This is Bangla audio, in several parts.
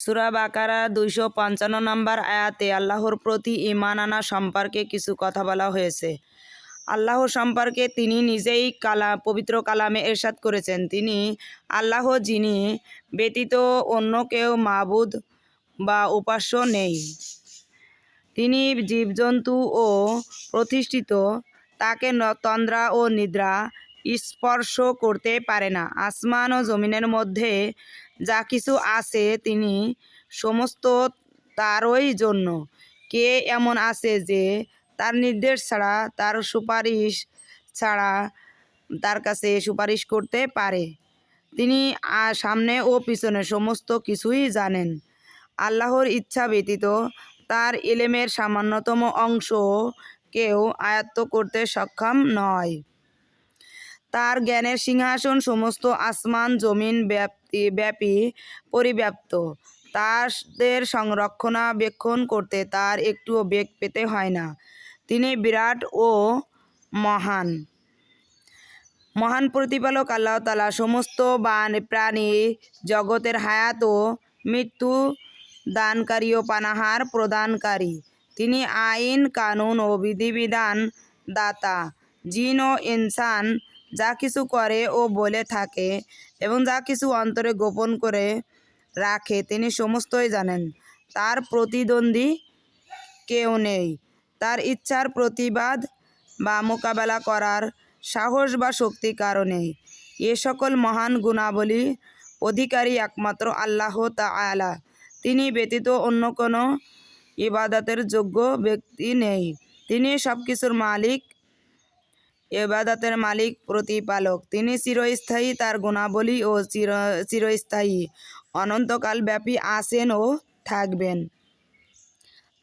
সুরা বাকারা দুইশো পঞ্চান্ন নম্বর আয়াতে আল্লাহর প্রতি ইমান আনা সম্পর্কে কিছু কথা বলা হয়েছে। আল্লাহ সম্পর্কে তিনি নিজেই কালা পবিত্র কালামে এরশাদ করেছেন। তিনি আল্লাহ যিনি ব্যতীত অন্য কেউ মাবুদ বা উপাস্য নেই। তিনি জীবজন্তু ও প্রতিষ্ঠিত, তাকে তন্দ্রা ও নিদ্রা স্পর্শ করতে পারে না। আসমান ও জমিনের মধ্যে যা কিছু আছে, তিনি সমস্ত তারই জন্য। কে এমন আছে যে তার নির্দেশ ছাড়া, তার সুপারিশ ছাড়া তার কাছে সুপারিশ করতে পারে? তিনি সামনে ও পিছনে সমস্ত কিছুই জানেন। আল্লাহর ইচ্ছা ব্যতীত তার এলেমের সামান্যতম অংশ কেউ আয়ত্ত করতে সক্ষম নয়। তার জ্ঞানের সিংহাসন সমস্ত আসমান জমিন ব্যাপ্তি, ব্যাপী পরিব্যাপ্ত। তাদের সংরক্ষণাবেক্ষণ করতে তার একটুও বেগ পেতে হয় না। তিনি বিরাট ও মহান। মহান প্রতিপালক আল্লাহ তালা সমস্ত বান, প্রাণী, জগতের হায়াত ও মৃত্যু দানকারী ও পানাহার প্রদানকারী। তিনি আইন, কানুন ও বিধিবিধান দাতা। জিন ও ইনসান যা কিছু করে ও বলে থাকে এবং যা কিছু অন্তরে গোপন করে রাখে, তিনি সমস্তই জানেন। তার প্রতিদ্বন্দ্বী কেউ নেই। তার ইচ্ছার প্রতিবাদ বা মোকাবেলা করার সাহস বা শক্তি কারণে এ সকল মহান গুণাবলী অধিকারী একমাত্র আল্লাহ তা তাআলা। তিনি ব্যতীত অন্য কোনো ইবাদতের যোগ্য ব্যক্তি নেই। তিনি সব কিছুর মালিক এবাদতের মালিক প্রতিপালক। তিনি চিরস্থায়ী তার গুণাবলী ও চির, চিরস্থায়ী। অনন্তকাল ব্যাপী আছেন ও থাকবেন।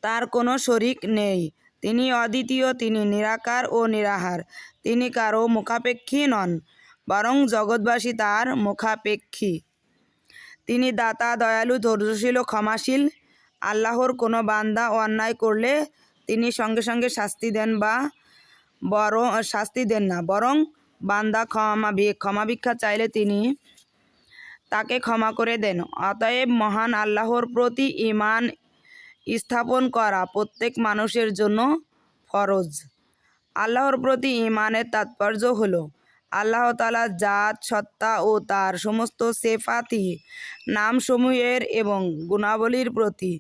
তার কোনো শরিক নেই। তিনি অদ্বিতীয়, তিনি নিরাকার ও নিরাহার। তিনি কারও মুখাপেক্ষী নন, বরং জগৎবাসী তার মুখাপেক্ষী। তিনি দাতা, দয়ালু, ধৈর্যশীল ও ক্ষমাশীল। আল্লাহর কোনো বান্দা অন্যায় করলে তিনি সঙ্গে সঙ্গে শাস্তি দেন বা বরং শাস্তি দেন না। বরং বান্দা ক্ষমা ক্ষমা ভিক্ষা চাইলে তিনি তাকে ক্ষমা করে দেন। অতএব মহান আল্লাহর প্রতি ইমান স্থাপন করা প্রত্যেক মানুষের জন্য ফরজ। আল্লাহর প্রতি ইমানের তাৎপর্য হলো, আল্লাহ তালা জাত, সত্তা ও তার সমস্ত সেফাতি নামসমূহের এবং গুণাবলীর প্রতি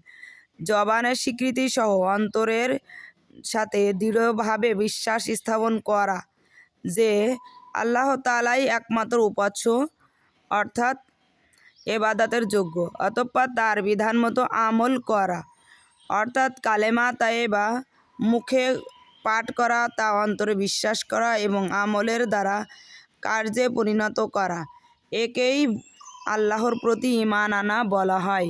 জবানের স্বীকৃতি সহ অন্তরের সাথে দৃঢ়ভাবে বিশ্বাস স্থাপন করা যে আল্লাহ তালাই একমাত্র উপাস্য, অর্থাৎ এবাদাতের যোগ্য, অতঃপর তার বিধান মতো আমল করা। অর্থাৎ কালেমা তায়েবা, মুখে পাঠ করা, তা অন্তরে বিশ্বাস করা এবং আমলের দ্বারা কার্যে পরিণত করা। একেই আল্লাহর প্রতি ইমান আনা বলা হয়।